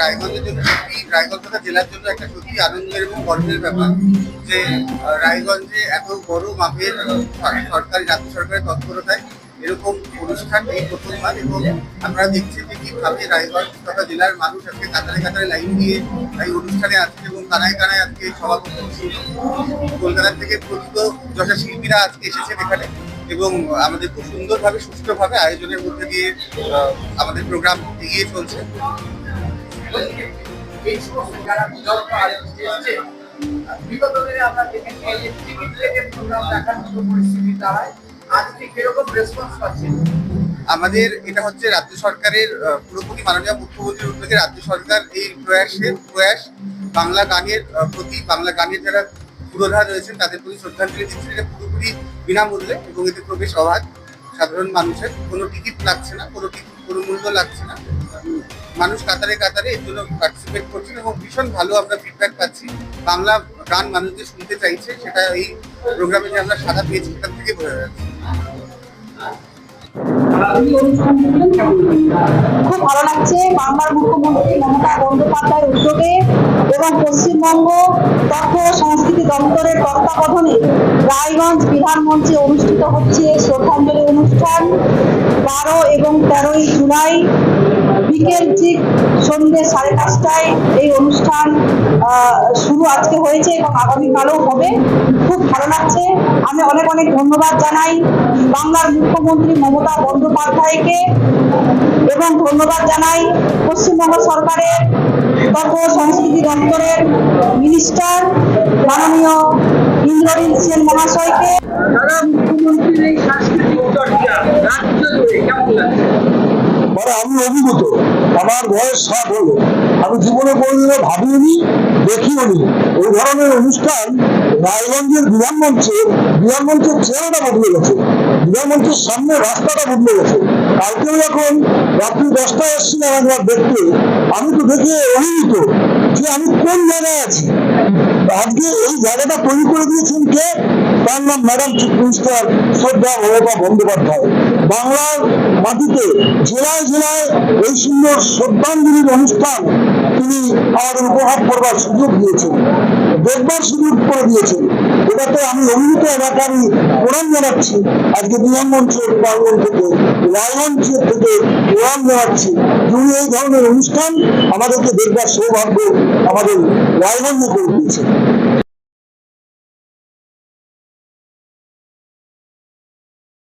রায়গঞ্জের জন্য সত্যি, রায়গঞ্জ তথা জেলার জন্য একটা সত্যি আনন্দের এবং গর্বের ব্যাপার যে রায়গঞ্জে এত বড় মাপের সরকারি রাজ্য সরকারের তৎপরতায় এরকম অনুষ্ঠান এই প্রথমবার এবং আমরা দেখছি যে কীভাবে রায়গঞ্জ তথা জেলার মানুষ আজকে কাতারে কাতারে লাইন দিয়ে এই অনুষ্ঠানে আসছে এবং কানায় কানায় আজকে সভাপতি ছিল কলকাতা থেকে প্রকৃত যশা শিল্পীরা আজকে এসেছেন এখানে এবং আমাদের খুব সুন্দরভাবে, সুষ্ঠুভাবে আয়োজনের মধ্যে দিয়ে আমাদের প্রোগ্রাম এগিয়ে চলছে। আমাদের এটা হচ্ছে রাজ্য সরকারের পুরোপুরি মাননীয় মুখ্যমন্ত্রীর উদ্যোগে রাজ্য সরকার এই প্রয়াসের প্রয়াস বাংলা গানের প্রতি বাংলা গানের যারা পুরোধা রয়েছেন, তাদের প্রতি শ্রদ্ধাঞ্জলি দিচ্ছেন এটা পুরোপুরি বিনামূল্যে এবং এতে প্রবেশ অবাধ, সাধারণ মানুষের কোনো টিকিট লাগছে না, কোনো টিকিট, কোনো মূল্য লাগছে না। মানুষ কাতারে কাতারে এর জন্য পার্টিসিপেট করছেন এবং ভীষণ ভালো আমরা ফিডব্যাক পাচ্ছি। বাংলা গান মানুষ যে শুনতে চাইছে, সেটা এই প্রোগ্রামে যে আমরা সাদা পেয়েছি, সেটার থেকে বোঝা যাচ্ছে। খুব ভালো লাগছে বাংলার মুখ্যমন্ত্রী মমতা বন্দ্যোপাধ্যায়ের উদ্যোগে এবং পশ্চিমবঙ্গ তথ্য ও সংস্কৃতি দপ্তরের তত্ত্বাবধানে রায়গঞ্জ বিধান অনুষ্ঠিত হচ্ছে শ্রদ্ধাঞ্জলি অনুষ্ঠান। বারো এবং তেরোই জুলাই বিকেল ঠিক সন্ধ্যে সাড়ে পাঁচটায় এই অনুষ্ঠান শুরু আজকে হয়েছে এবং আগামীকালও হবে। খুব ভালো লাগছে। আমি অনেক অনেক ধন্যবাদ জানাই বাংলার মুখ্যমন্ত্রী মমতা বন্দ্যোপাধ্যায়কে এবং ধন্যবাদ জানাই পশ্চিমবঙ্গ সরকারের তথ্য সংস্কৃতি দপ্তরের মিনিস্টার মাননীয় ইন্দ্রনীল সেন মহাশয়কে। দাদা মুখ্যমন্ত্রীর এই সাংস্কৃতিক চর্চা রাজ্য জুড়ে কেমন লাগছে? মানে আমি অভিভূত। আমার বয়স ষাট হলো। আমি জীবনে কোনোদিনও ভাবিনি দেখিওনি ওই ধরনের অনুষ্ঠান রায়গঞ্জের বিধানমঞ্চে, বিধানমঞ্চের চেহারাটা বদলে গেছে। বিধানমঞ্চের সামনে রাস্তাটা বদলে গেছে। কালকেও যখন রাত্রি দশটায় এসেছিলাম একবার দেখতে, আমি তো দেখে অভিভূত যে আমি কোন জায়গায় আছি। এই জায়গাটা তৈরি করে দিয়েছেন কে? তার নাম ম্যাডাম চিফ মিনিস্টার শ্রদ্ধা বন্দ্যোপাধ্যায়। বাংলার মাটিতে জেলায় জেলায় এই সুন্দর শ্রদ্ধাঞ্জলির অনুষ্ঠান তিনি আমাদের উপহার করবার সুযোগ দিয়েছেন। দেখবার সুযোগ করে দিয়েছেন। এটাতে আমি অভিহিত এলাকারই প্রণাম জানাচ্ছি। আজকে বিমানমঞ্চের প্রাঙ্গণ থেকে রায়গঞ্জের থেকে প্রণাম জানাচ্ছি। তুমি এই ধরনের অনুষ্ঠান আমাদেরকে দেখবার সৌভাগ্য আমাদের রায়গঞ্জে করে দিয়েছেন।